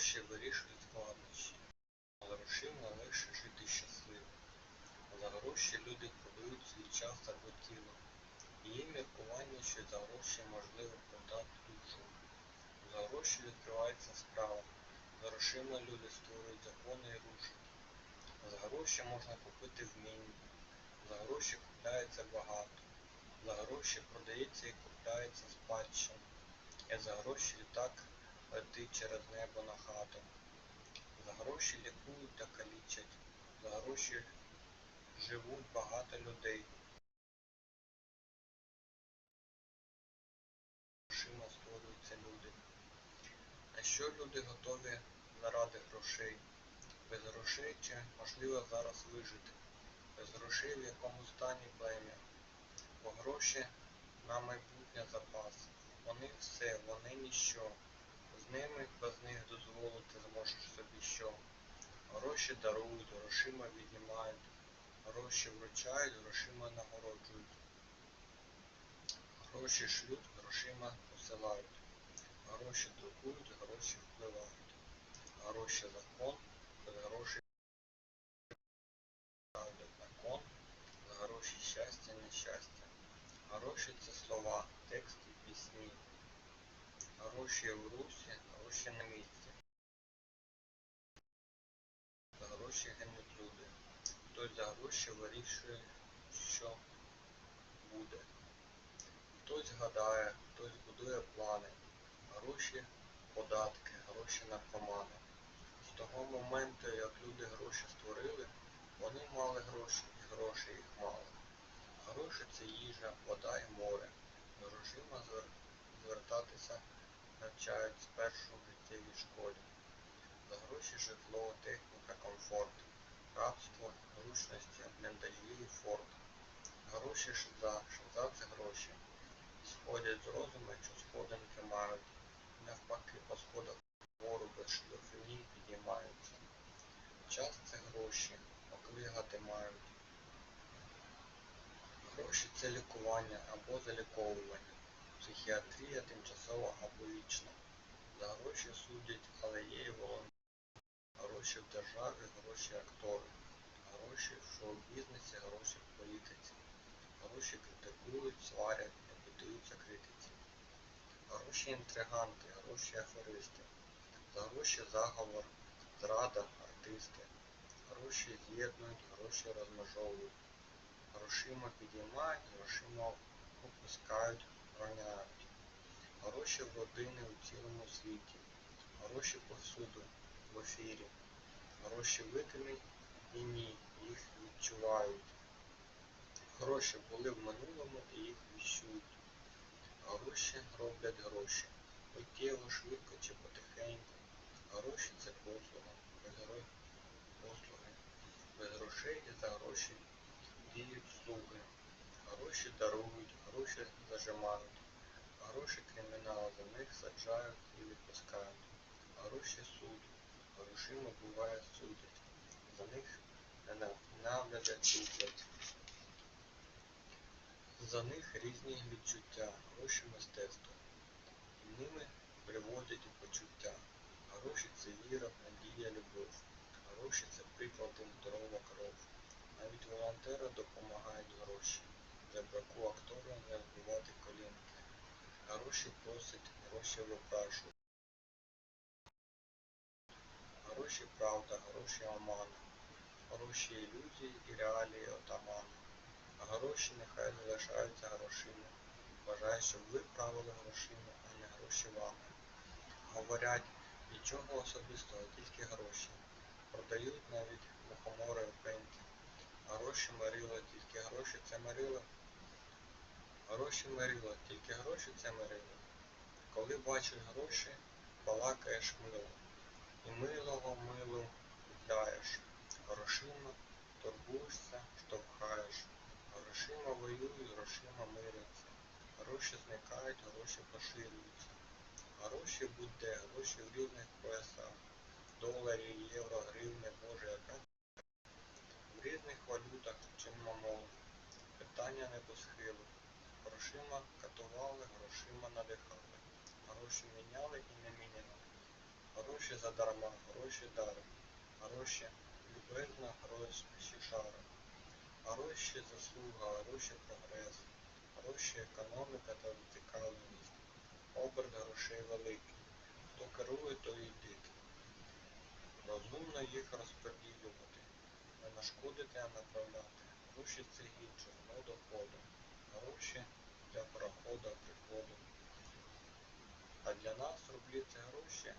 Гроші вирішують складнощі. З грошима легше жити щасливо. За гроші люди продають свій час або тіло. Є міркування, що за гроші можливо продати душу. За гроші відкривається справа. За грошима люди створюють закони і рушать. За гроші можна купити вміння. За гроші купляється багато. За гроші продається і купляється спадщина. І за гроші літак летить через небо на хату. За гроші лікують та калічать. За гроші живуть багато людей. Грошима створюються люди. А що люди готові заради грошей? Без грошей чи можливо зараз вижити? Без грошей в якому стані плем'я? Бо гроші на майбутнє запас. Вони все, вони ніщо. Ними без них дозволити зможеш собі що. Гроші дарують, грошима віднімають, гроші вручають, грошима нагороджують. Гроші шлють, грошима посилають. Гроші друкують, гроші впливають. Гроші закон, грошей закон, за гроші щастя, нещастя. Гроші це слова, тексти, пісні. Гроші в русі, гроші на місці. За гроші гинуть люди. Хтось за гроші вирішує, що буде. Хтось гадає, хтось будує плани. Гроші, податки, гроші наркомани. З того моменту, як люди гроші створили, вони мали гроші і гроші їх мали. Гроші це їжа, вода і море. Грошима звер- звертатися навчають спершу в життєвій школі. За гроші житло, техніка, комфорт, рабство, зручності, і форт. Гроші шиза, шиза це гроші. Сходять з розуму, що сходинки мають. Навпаки, по сходах вгору без шлюфині підіймаються. Час це гроші, оклигати мають. Гроші це лікування або заліковування. Психіатрія тимчасова або вічна. За гроші судять, але є і волонтери. Гроші в державі, гроші актори. Гроші в шоу-бізнесі, гроші в політиці. Гроші критикують, сварять, не критиці. Гроші інтриганти, гроші аферисти. За гроші заговор, зрада, артисти. Гроші з'єднують, гроші розмежовують. Грошима підіймають, грошима опускають, роняють. Гроші в родини у цілому світі. Гроші повсюду, в ефірі. Гроші видимі і ні, їх відчувають. Гроші були в минулому і їх віщують. Гроші роблять гроші. Миттєво, швидко чи потихеньку. Гроші це послуга. Без гро... послуги. Без грошей за гроші діють слуги. Гроші дарують, гроші зажимають. Гроші кримінал за них саджають і відпускають. Гроші суд. Грошима буває судять. За них ненавидять люблять. За них різні відчуття, гроші мистецтво. І ними приводять у почуття. Гроші це віра, надія, любов. Гроші це прикладом здорова кров. Навіть волонтери допомагають гроші. Для браку актора не збивати колінки. Гроші просять, гроші випрашують. Гроші правда, гроші омана. Гроші ілюзії і реалії отамана. Гроші нехай залишаються грошима. Бажаю, щоб ви правили грошима, а не гроші вами. Говорять, нічого особистого, тільки гроші. Продають навіть мухомори в пеньки. Гроші марила, тільки гроші це марила. Гроші марила, тільки гроші це марила. Коли бачиш гроші, балакаєш мило. І милого милу купляєш. Грошима торгуєшся, штовхаєш. Грошима воюють, грошима миряться. Гроші зникають, гроші поширюються. Гроші будь-де, гроші в різних поясах. Доларі, євро, гривні, боже, яка в різних валютах чи мамон. Питання не до схилу. Грошима катували, грошима надихали. Гроші міняли і не міняли. Гроші задарма, гроші даром. Гроші любезна, гроші шаром. Гроші заслуга, гроші прогрес. Гроші економіка та зацікавленість. Оберт грошей великий. Хто керує, той і дик. Розумно їх розподілювати. Не нашкодити, а направляти. Гроші це гідже, но доходу. Гроші для проходу, приходу. А для нас рублі це гроші,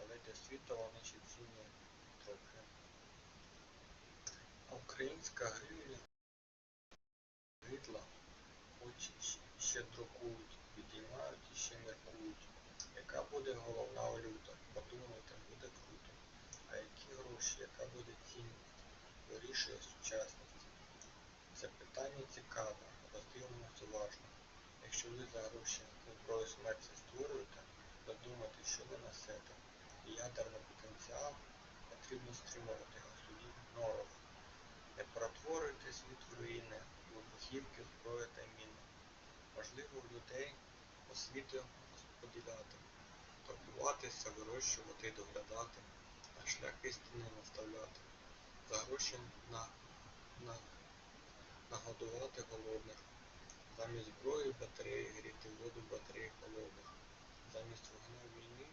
але для світу вони ще цінні трохи. А Українська гривня гидла, хоч ще друкують, підіймають і ще міркують. Яка буде головна валюта? Подумайте, буде круто. А які гроші, яка буде цінність? Вирішує сучасність. Це питання цікаве, роздивимося уважно. Якщо ви за гроші зброю смерті створюєте, подумайте, що ви несете. Ядерний потенціал потрібно стримувати, а тоді. Не перетворюйте світ в руїни, вибухівки, зброї та міни. Важливо людей освіту розподіляти, торгуватися, вирощувати і доглядати, на шлях істини наставляти, за гроші на, на, нагодувати голодних, замість зброї батареї гріти воду батареї холодних, замість вогня війни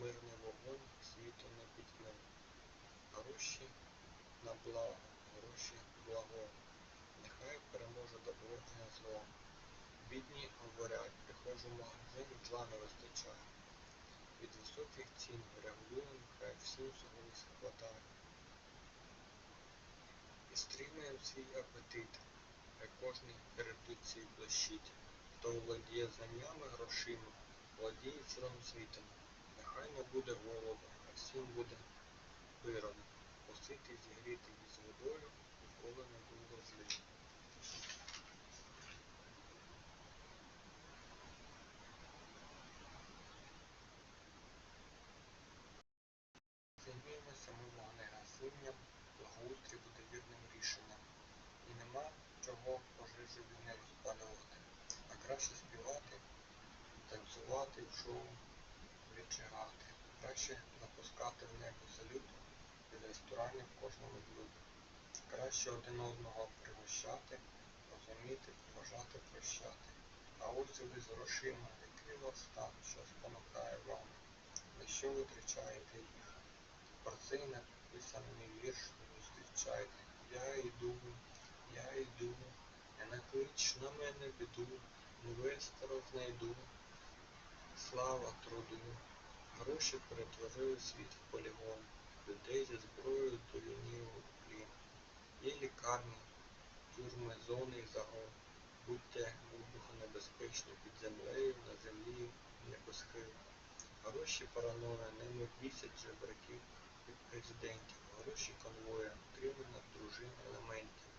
мирний вогонь світу не пітьми. Гроші на благо, гроші благо, нехай переможе добро над злом. Бідні говорять, приходжу в магазин, джа не вистачає. Від високих цін регулюємо, хай всім всього хватає. І стримуємо свій апетит, хай кожний передуться і блищить. Хто володіє знаннями грошима, володіє цілим світом. Нехай не буде голоду, а всім буде миром. Посити зігріти із водою, ніколи не було злим. Займімося ми вогнегасінням, благоустрій буде вірним рішенням. І нема чого пожежу війни розпалювати, а краще співати, танцювати в шоу віджигати. Краще запускати в небо салют від ресторанів кожному блюду. Краще один одного пригощати, розуміти, поважати, прощати. А ось і ви з грошима, який вас стан, що спонукає вами, на що витрачаєте їх. Про цей написаний вірш зустрічайте. Я йду, я йду, не наклич на мене біду, інвестора знайду. Слава труду. Гроші перетворили світ в полігон, людей зі зброєю до у плін. Є лікарні, тюрми, зони і загон. Будьте вибухонебезпечні під землею, на землі, небосхил. Гроші параноя, ними бісять жебраків від президентів. Гроші конвоя, отримання дружин елементів.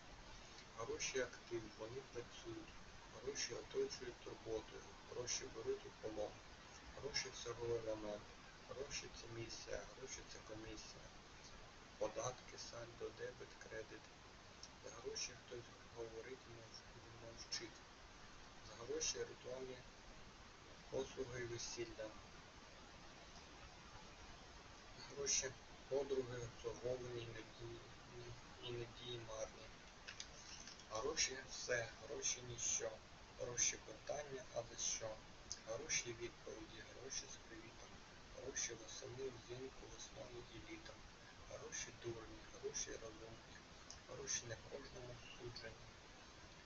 Гроші актив, вони працюють. Гроші оточують турботою. Гроші беруть у полон. Гроші всього елемент. Гроші це місія, гроші це комісія. Податки, сальдо, дебет, кредит. За гроші хтось говорить мовчить. За гроші ритуальні послуги і весілля. Гроші подруги, обслуговувані і надії, і надії марні. Гроші все, гроші ніщо. Гроші питання, а за що? Гроші відповіді, гроші з привітом. Гроші восени, взимку, весною і літом. Гроші дурні, гроші розумні. Гроші не кожному суджені.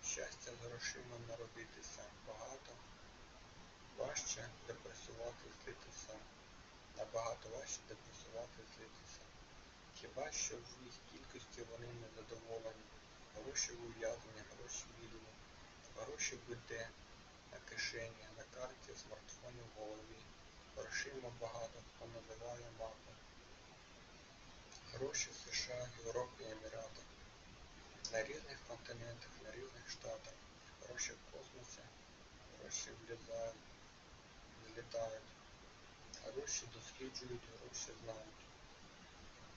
Щастя з грошима народитися багато. Важче депресувати, злитися. Набагато важче депресувати, злитися. Хіба що в їх кількості вони не задоволені. Гроші в ув'язнення, гроші вільні. Гроші будь-де, на кишені, на карті, в смартфоні в голові. Грошима багато хто називає мапу. Гроші в США, Європі, Еміратах. На різних континентах, на різних штатах. Гроші в космосі, гроші влізають, злітають. Гроші досліджують, гроші знають.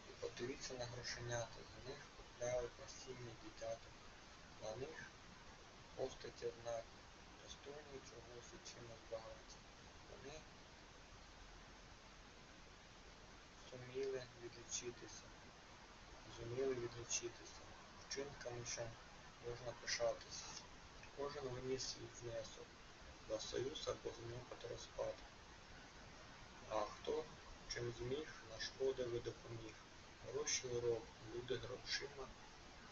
І подивіться на грошенята, за них купляють насіння дитяток. На них постаті знак, достойні чогось і чимось багаті. Вони зуміли відлічитися, зуміли відлічитися, вчинками, що можна пишатися. Кожен виніс свій внесок за союз або змінювати розпад. А хто чим зміг, нашкодив і допоміг. Гроші урок, люди грошима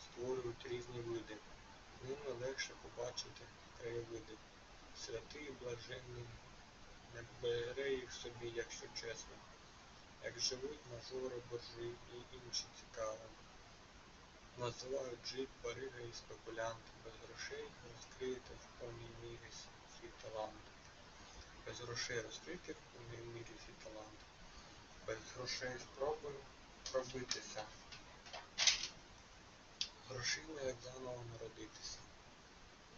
створюють різні види. Ними легше побачити краєвиди. Святий блаженний не бере їх собі, якщо чесно. Як живуть мажори, боржі і інші цікаві. Називають жит, барига і спекулянт. Без грошей розкриєте в повній мірі свій талант. Без грошей розкрити в повній мірі свій талант. Без грошей спробую пробитися. Грошима як заново народитися.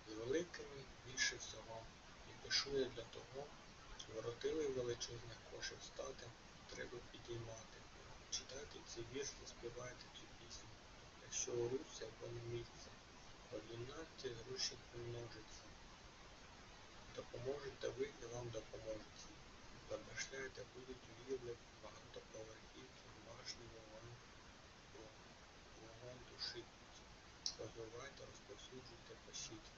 З великими більше всього. І пишу я для того, воротили величезних кошик стати, треба підіймати. Читайте ці вірші, співайте цю пісню. Якщо у руці або не місце, об'єднайте гроші помножиться. Допоможете ви і вам допоможеться. Забашляйте, будуть вілли, багатоповерхівки, башні, вогонь, вогонь душить. Розвивайте, розповсюджуйте, пишіть.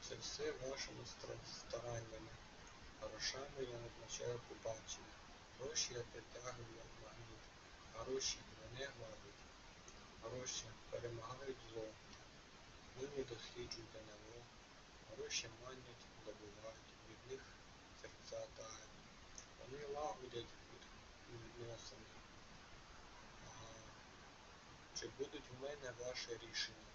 Це все вашими стараннями. Грошами я назначаю побачення. Гроші я притягую як магніт. Гроші мене гладять. Гроші перемагають зло. Ними досліджуйте ново. Гроші манять, добувають, від них серця тають. Вони лагодять від відносини. Ага. Чи будуть в мене ваші рішення?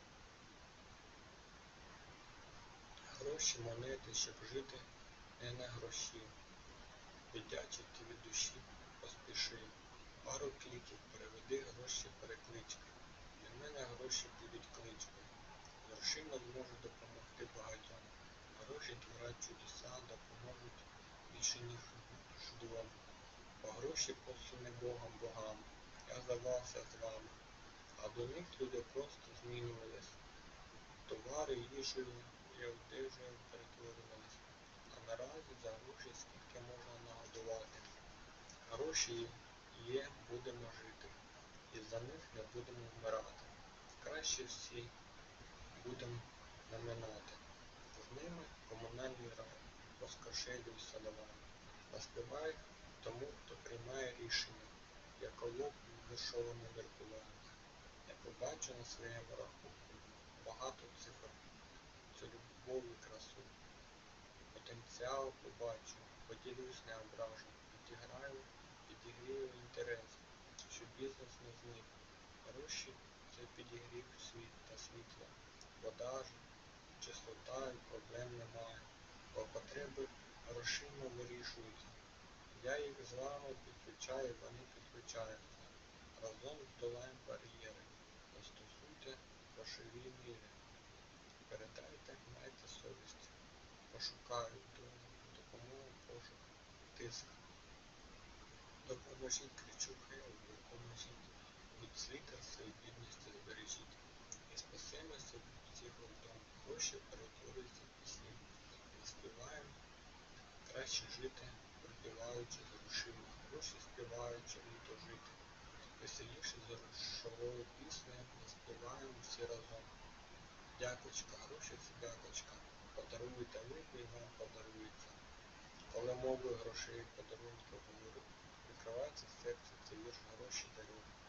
Гроші, монети, щоб жити не на гроші. Віддячити від душі поспіши. Пару кліків переведи гроші переклички. Для мене гроші будуть кличкою. Грошима зможу допомогти багатьом. Гроші творять чудеса, допоможуть більше ніж ждом. Гроші послані Богом богам. Я здавався з вами. А до них люди просто змінювались. Товари, їжею і одежею перетворювались. А наразі за гроші скільки можна нагодувати. Гроші є, будемо жити. І за них не будемо вмирати. Краще всі будемо наминати. З ними комунальний рай, розкошелюйся давай. Наспівай тому, хто приймає рішення, як колоб в вишовому міркуванні. Я побачу на своєму рахунку багато цифр, цю любов і красу. Потенціал побачу, поділюсь не ображу, підіграю, підігрію інтерес, щоб бізнес не зник. Гроші це підігрів світ та світла, вода ж, чистота і проблем немає, бо потреби грошима вирішуються. Я їх з вами підключаю, вони підключаються. Разом здолаємо бар'єри, застосуйте грошові міри. Передайте, майте совість, пошукають до допомогу пошук, тиск. Допоможіть хелп, допоможіть від світерства і бідності збережіть. І спасемося від всіх гуртом. Гроші перетворюються пісні. Заспіваємо краще жити, співаючи ну, за душі, душі співаючи літо жити. Веселіше за рушовою піснею ми співаємо всі разом. Дякочка, гроші рушиться дякочка, подаруйте ви і вам подарується. Коли мови грошей подарунки говорю, відкривається серце, це вірш гроші дарують.